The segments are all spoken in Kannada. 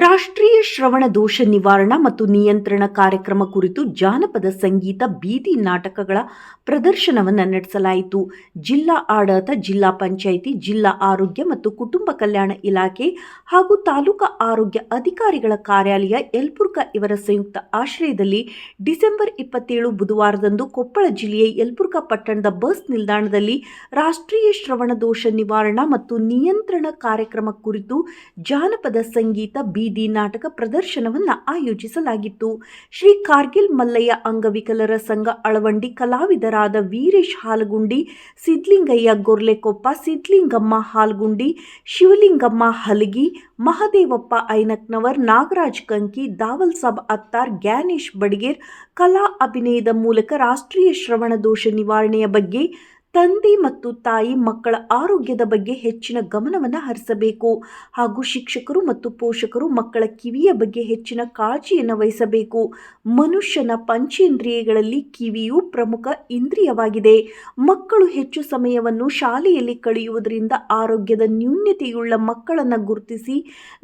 ರಾಷ್ಟ್ರೀಯ ಶ್ರವಣ ದೋಷ ನಿವಾರಣ ಮತ್ತು ನಿಯಂತ್ರಣ ಕಾರ್ಯಕ್ರಮ ಕುರಿತು ಜಾನಪದ ಸಂಗೀತ, ಬೀದಿ ನಾಟಕಗಳ ಪ್ರದರ್ಶನವನ್ನು ನಡೆಸಲಾಯಿತು. ಜಿಲ್ಲಾ ಆಡಳಿತ, ಜಿಲ್ಲಾ ಪಂಚಾಯಿತಿ, ಜಿಲ್ಲಾ ಆರೋಗ್ಯ ಮತ್ತು ಕುಟುಂಬ ಕಲ್ಯಾಣ ಇಲಾಖೆ ಹಾಗೂ ತಾಲೂಕಾ ಆರೋಗ್ಯ ಅಧಿಕಾರಿಗಳ ಕಾರ್ಯಾಲಯ ಯಲ್ಪುರ್ಕ ಇವರ ಸಂಯುಕ್ತ ಆಶ್ರಯದಲ್ಲಿ ಡಿಸೆಂಬರ್ ಇಪ್ಪತ್ತೇಳು ಬುಧವಾರದಂದು ಕೊಪ್ಪಳ ಜಿಲ್ಲೆಯ ಯಲ್ಪುರ್ಕ ಪಟ್ಟಣದ ಬಸ್ ನಿಲ್ದಾಣದಲ್ಲಿ ರಾಷ್ಟ್ರೀಯ ಶ್ರವಣ ದೋಷ ನಿವಾರಣ ಮತ್ತು ನಿಯಂತ್ರಣ ಕಾರ್ಯಕ್ರಮ ಕುರಿತು ಜಾನಪದ ಸಂಗೀತ ಬೀದಿ ನಾಟಕ ಪ್ರದರ್ಶನವನ್ನು ಆಯೋಜಿಸಲಾಗಿತ್ತು. ಶ್ರೀ ಕಾರ್ಗಿಲ್ ಮಲ್ಲಯ್ಯ ಅಂಗವಿಕಲರ ಸಂಘ ಅಳವಂಡಿ ಕಲಾವಿದರಾದ ವೀರೇಶ್ ಹಾಲಗುಂಡಿ, ಸಿದ್ಲಿಂಗಯ್ಯ ಗೊರ್ಲೆಕೊಪ್ಪ, ಸಿದ್ಲಿಂಗಮ್ಮ ಹಾಲ್ಗುಂಡಿ, ಶಿವಲಿಂಗಮ್ಮ ಹಲಗಿ, ಮಹದೇವಪ್ಪ ಐನಕ್ನವರ್, ನಾಗರಾಜ್ ಕಂಕಿ, ದಾವಲ್ ಸಾಬ್ ಅತ್ತಾರ್ ಗ್ಯಾನೇಶ್ ಬಡಿಗೇರ್ ಕಲಾ ಅಭಿನಯದ ಮೂಲಕ ರಾಷ್ಟ್ರೀಯ ಶ್ರವಣ ದೋಷ ನಿವಾರಣೆಯ ಬಗ್ಗೆ ತಂದೆ ಮತ್ತು ತಾಯಿ ಮಕ್ಕಳ ಆರೋಗ್ಯದ ಬಗ್ಗೆ ಹೆಚ್ಚಿನ ಗಮನವನ್ನು ಹರಿಸಬೇಕು. ಹಾಗೂ ಶಿಕ್ಷಕರು ಮತ್ತು ಪೋಷಕರು ಮಕ್ಕಳ ಕಿವಿಯ ಬಗ್ಗೆ ಹೆಚ್ಚಿನ ಕಾಳಜಿಯನ್ನು ವಹಿಸಬೇಕು. ಮನುಷ್ಯನ ಪಂಚೇಂದ್ರಿಯಗಳಲ್ಲಿ ಕಿವಿಯು ಪ್ರಮುಖ ಇಂದ್ರಿಯವಾಗಿದೆ. ಮಕ್ಕಳು ಹೆಚ್ಚು ಸಮಯವನ್ನು ಶಾಲೆಯಲ್ಲಿ ಕಳೆಯುವುದರಿಂದ ಆರೋಗ್ಯದ ನ್ಯೂನ್ಯತೆಯುಳ್ಳ ಮಕ್ಕಳನ್ನು ಗುರುತಿಸಿ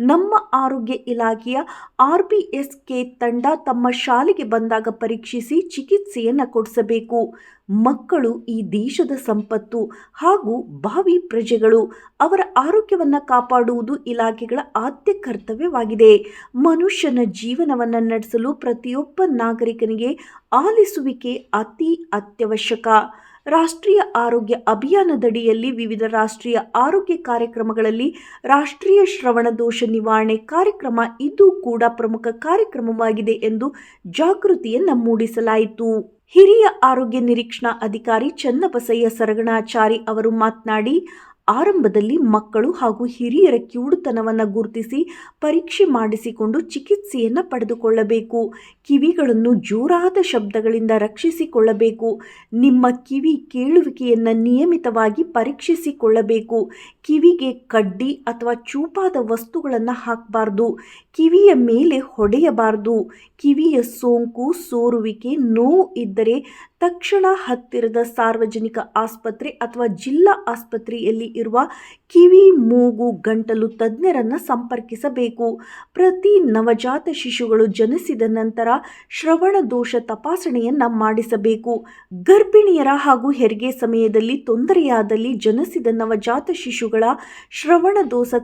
ನಮ್ಮ ಆರೋಗ್ಯ ಇಲಾಖೆಯ ಆರ್ ಬಿ ಎಸ್ ಕೆ ತಂಡ ತಮ್ಮ ಶಾಲೆಗೆ ಬಂದಾಗ ಪರೀಕ್ಷಿಸಿ ಚಿಕಿತ್ಸೆಯನ್ನು ಕೊಡಿಸಬೇಕು. ಮಕ್ಕಳು ಈ ದೇಶದ ಸಂಪತ್ತು ಹಾಗೂ ಭಾವಿ ಪ್ರಜೆಗಳು ಅವರ ಆರೋಗ್ಯವನ್ನು ಕಾಪಾಡುವುದು ಇಲಾಖೆಗಳ ಆದ್ಯ ಕರ್ತವ್ಯವಾಗಿದೆ. ಮನುಷ್ಯನ ಜೀವನವನ್ನು ನಡೆಸಲು ಪ್ರತಿಯೊಬ್ಬ ನಾಗರಿಕನಿಗೆ ಆಲಿಸುವಿಕೆ ಅತಿ ಅತ್ಯವಶ್ಯಕ. ರಾಷ್ಟ್ರೀಯ ಆರೋಗ್ಯ ಅಭಿಯಾನದಡಿಯಲ್ಲಿ ವಿವಿಧ ರಾಷ್ಟ್ರೀಯ ಆರೋಗ್ಯ ಕಾರ್ಯಕ್ರಮಗಳಲ್ಲಿ ರಾಷ್ಟ್ರೀಯ ಶ್ರವಣ ದೋಷ ನಿವಾರಣೆ ಕಾರ್ಯಕ್ರಮ ಇದು ಕೂಡ ಪ್ರಮುಖ ಕಾರ್ಯಕ್ರಮವಾಗಿದೆ ಎಂದು ಜಾಗೃತಿಯನ್ನು ಮೂಡಿಸಲಾಯಿತು. ಹಿರಿಯ ಆರೋಗ್ಯ ನಿರೀಕ್ಷಣಾ ಅಧಿಕಾರಿ ಚನ್ನಬಸಯ್ಯ ಸರಗಣಾಚಾರಿ ಅವರು ಮಾತನಾಡಿ ಆರಂಭದಲ್ಲಿ ಮಕ್ಕಳು ಹಾಗೂ ಹಿರಿಯರ ಕಿವುಡುತನವನ್ನು ಗುರುತಿಸಿ ಪರೀಕ್ಷೆ ಮಾಡಿಸಿಕೊಂಡು ಚಿಕಿತ್ಸೆಯನ್ನು ಪಡೆದುಕೊಳ್ಳಬೇಕು. ಕಿವಿಗಳನ್ನು ಜೋರಾದ ಶಬ್ದಗಳಿಂದ ರಕ್ಷಿಸಿಕೊಳ್ಳಬೇಕು. ನಿಮ್ಮ ಕಿವಿ ಕೇಳುವಿಕೆಯನ್ನು ನಿಯಮಿತವಾಗಿ ಪರೀಕ್ಷಿಸಿಕೊಳ್ಳಬೇಕು. ಕಿವಿಗೆ ಕಡ್ಡಿ ಅಥವಾ ಚೂಪಾದ ವಸ್ತುಗಳನ್ನು ಹಾಕಬಾರ್ದು. ಕಿವಿಯ ಮೇಲೆ ಹೊಡೆಯಬಾರದು. ಕಿವಿಯ ಸೋಂಕು, ಸೋರುವಿಕೆ, ನೋವು ಇದ್ದರೆ ತಕ್ಷಣ ಹತ್ತಿರದ ಸಾರ್ವಜನಿಕ ಆಸ್ಪತ್ರೆ ಅಥವಾ ಜಿಲ್ಲಾ ಆಸ್ಪತ್ರೆಯಲ್ಲಿ ಇರುವ ಕಿವಿ, ಮೂಗು, ಗಂಟಲು ತಜ್ಞರನ್ನು ಸಂಪರ್ಕಿಸಬೇಕು. ಪ್ರತಿ ನವಜಾತ ಶಿಶುಗಳು ಜನಿಸಿದ ನಂತರ ಶ್ರವಣ ದೋಷ ತಪಾಸಣೆಯನ್ನು ಮಾಡಿಸಬೇಕು. ಗರ್ಭಿಣಿಯರ ಹಾಗೂ ಹೆರಿಗೆ ಸಮಯದಲ್ಲಿ ತೊಂದರೆಯಾದಲ್ಲಿ ಜನಿಸಿದ ನವಜಾತ ಶಿಶುಗಳ ಶ್ರವಣ ದೋಷ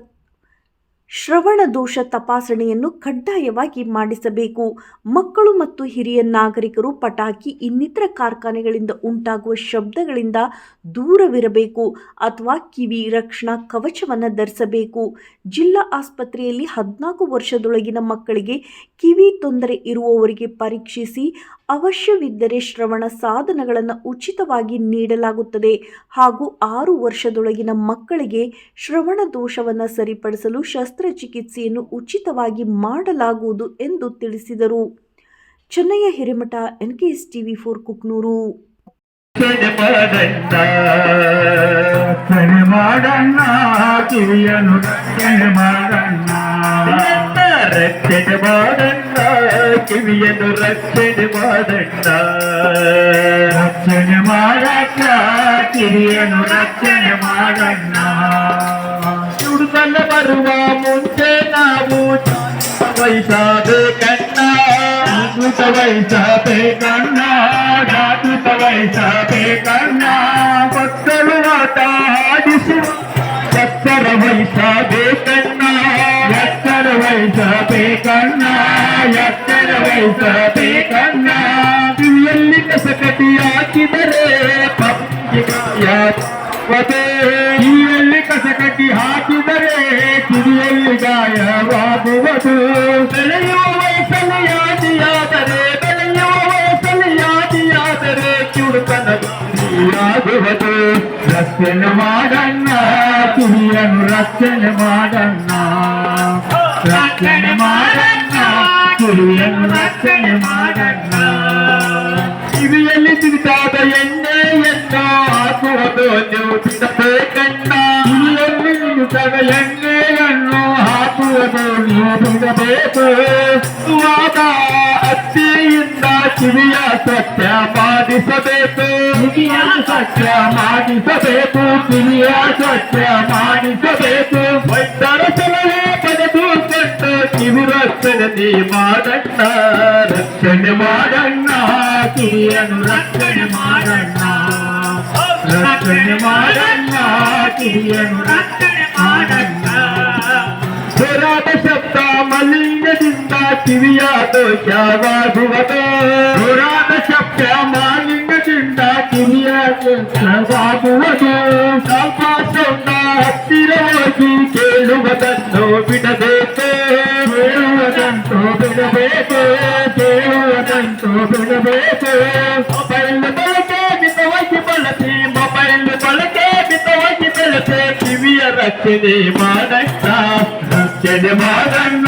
ಶ್ರವಣ ದೋಷ ತಪಾಸಣೆಯನ್ನು ಕಡ್ಡಾಯವಾಗಿ ಮಾಡಿಸಬೇಕು. ಮಕ್ಕಳು ಮತ್ತು ಹಿರಿಯ ನಾಗರಿಕರು ಪಟಾಕಿ, ಇನ್ನಿತರ ಕಾರ್ಖಾನೆಗಳಿಂದ ಉಂಟಾಗುವ ಶಬ್ದಗಳಿಂದ ದೂರವಿರಬೇಕು ಅಥವಾ ಕಿವಿ ರಕ್ಷಣಾ ಕವಚವನ್ನು ಧರಿಸಬೇಕು. ಜಿಲ್ಲಾ ಆಸ್ಪತ್ರೆಯಲ್ಲಿ ಹದಿನಾಲ್ಕು ವರ್ಷದೊಳಗಿನ ಮಕ್ಕಳಿಗೆ ಕಿವಿ ತೊಂದರೆ ಇರುವವರಿಗೆ ಪರೀಕ್ಷಿಸಿ ಅವಶ್ಯವಿದ್ದರೆ ಶ್ರವಣ ಸಾಧನಗಳನ್ನು ಉಚಿತವಾಗಿ ನೀಡಲಾಗುತ್ತದೆ ಹಾಗೂ ಆರು ವರ್ಷದೊಳಗಿನ ಮಕ್ಕಳಿಗೆ ಶ್ರವಣ ದೋಷವನ್ನು ಸರಿಪಡಿಸಲು ಶಸ್ತ್ರಚಿಕಿತ್ಸೆಯನ್ನು ಉಚಿತವಾಗಿ ಮಾಡಲಾಗುವುದು ಎಂದು ತಿಳಿಸಿದರು. Chennayya Hiremath N K S TV four Kuknur. ಮಾಡಣ್ಣ ಕಿವಿಯನ್ನು ರಕ್ಷಣೆ ಮಾಡಣ್ಣ ರಕ್ಷಣೆ ಮಾಡಣ್ಣ ಕಿವಿಯನ್ನು ರಕ್ಷಣೆ ಮಾಡಣ್ಣ ರಕ್ಷಣೆ ಮಾಡಕ್ಕ ಕಿವಿಯನ್ನು ರಕ್ಷಣೆ ಮಾಡಣ್ಣ ಹುಡುಗನ ಬರುವ ಮುಂಚೆ ನಾವು ವಹಿಸಬೇಕಣ್ಣ ಜಾಗೃತ ವಹಿಸಬೇಕಣ್ಣ ಜಾಗೃತ ವಹಿಸಬೇಕಣ್ಣ ಮಕ್ಕಳು ಆಟ ಆಡಿಸುವ ಎತ್ತರ ವಹಿಸಬೇಕಣ್ಣ ಎತ್ತರ ವಹಿಸಬೇಕಣ್ಣ ಎತ್ತರ ವಹಿಸಬೇಕಣ್ಣ ಕಿವಿಯಲ್ಲಿ ಕಸಕಟಿ ಹಾಕಿದರೆ ಪಂಚಿಗಾಯವತೆ ಕಿವಿಯಲ್ಲಿ ಕಸಕಟ್ಟಿ ಹಾಕಿದರೆ ಕಿವಿಯಲ್ಲಿ ಗಾಯವಾಗುವುದು ಬೆಳೆಯುವ ವಯಸ್ಸಲ್ಲಿ ಯಾದಿಯಾದರೆ ಬೆಳೆಯುವ ವಯಸ್ಸಲ್ಲಿ ಯಾದಿಯಾದರೆ ಕಿವುಡುತನಗುವುದು ರಕ್ಷಣೆ ಮಾಡಣ್ಣ ಕಿವಿಯನ್ನು ರಕ್ಷಣೆ ಮಾಡಣ್ಣ ರಕ್ಷಣೆ ಮಾಡಣ್ಣ ಕಿವಿಯನ್ನು ರಕ್ಷಣೆ ಮಾಡಣ್ಣ ಕಿವಿಯಲ್ಲಿ ಸಿಗುತ್ತಾದ ಎಣ್ಣೆಯನ್ನು ಹಾಕುವುದು ನೀವು ಬಿಡಬೇಕಣ್ಣ ಕಿವಿಯಲ್ಲಿ ಸಿಗುತ್ತಾದ ಎಣ್ಣೆಯನ್ನು ಹಾಕುವುದು ನೀವು ಬಿಡಬೇಕು ಸ್ವಾದ ಅತ್ತಿಯಿಂದ ಕಿವಿಯ ಸತ್ಯ ಮಾಡಿಸಬೇಕು ಕಿವಿಯ ಸತ್ಯ ಮಾಡಿಸಬೇಕು ಕಿವಿಯ ಸತ್ಯ ಮಾಡಿಸಬೇಕು ರಕ್ಷಣೆ ಮಾಡಣ್ಣ ರಕ್ಷಣೆ ಮಾಡಣ್ಣ ಕಿರಿಯನು ರಕ್ಷಣೆ ಮಾಡಣ್ಣ ರಕ್ಷಣೆ ಮಾಡಣ್ಣ ಕಿರಿಯನು ರಕ್ಷಣೆ ಮಾಡಣ್ಣ ಹೋರಾಟ ಶಬ್ದ ಮಲಿಂಗದಿಂದ ಕಿವಿಯ ದೋಷವಾಗುವುದು ಹೋರಾಟ ಶಬ್ದ ಬಿಡಬೇಕು ಕೇಳುವುದಂತೂ ಬಿಡಬೇಕು ಮೊಬೈಲ್ ಬಳಕೆ ಮಿತವಾಗಿ ಬಳಸಿ ಮೊಬೈಲ್ ಬಳಕೆ ಮಿತವಾಗಿ ಬಳಸಿ ಕಿವಿಯ ರಕ್ಷಣೆ ಮಾಡಣ್ಣ ರಕ್ಷಣೆ ಮಾಡಣ್ಣ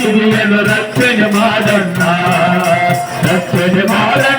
ಕಿವಿಯನ್ನು ರಕ್ಷಣೆ ಮಾಡಣ್ಣ ರಕ್ಷಣೆ ಮಾಡಣ್ಣ